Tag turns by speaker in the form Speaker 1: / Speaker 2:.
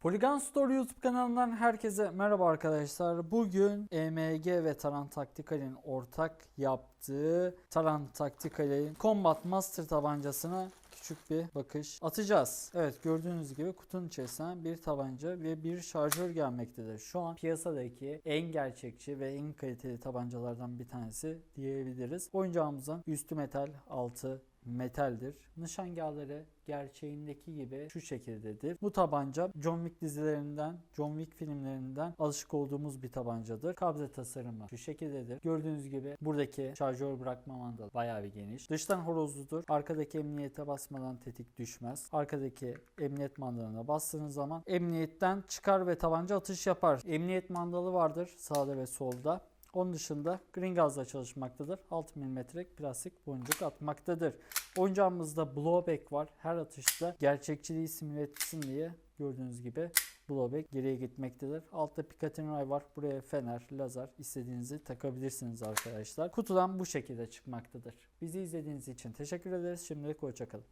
Speaker 1: Polygon Store YouTube kanalından herkese merhaba arkadaşlar. Bugün EMG ve Taran Tactical'in ortak yaptığı Taran Tactical'in Combat Master tabancasına küçük bir bakış atacağız. Evet gördüğünüz gibi kutunun içerisinden bir tabanca ve bir şarjör gelmektedir. Şu an piyasadaki en gerçekçi ve en kaliteli tabancalardan bir tanesi diyebiliriz. Oyuncağımızın üstü metal, altı metaldir. Nişangahları gerçeğindeki gibi şu şekildedir. Bu tabanca John Wick dizilerinden, John Wick filmlerinden alışık olduğumuz bir tabancadır. Kabze tasarımı şu şekildedir. Gördüğünüz gibi buradaki şarjör bırakma mandalı bayağı bir geniş. Dıştan horozludur. Arkadaki emniyete basmadan tetik düşmez. Arkadaki emniyet mandalına bastığınız zaman emniyetten çıkar ve tabanca atış yapar. Emniyet mandalı vardır sağda ve solda. Onun dışında green gazla çalışmaktadır. 6 mm plastik boncuk atmaktadır. Oyuncağımızda blowback var. Her atışta gerçekçiliği simüle etsin diye gördüğünüz gibi blowback geriye gitmektedir. Altta Picatinny Ray var. Buraya fener, lazer istediğinizi takabilirsiniz arkadaşlar. Kutudan bu şekilde çıkmaktadır. Bizi izlediğiniz için teşekkür ederiz. Şimdilik hoşçakalın.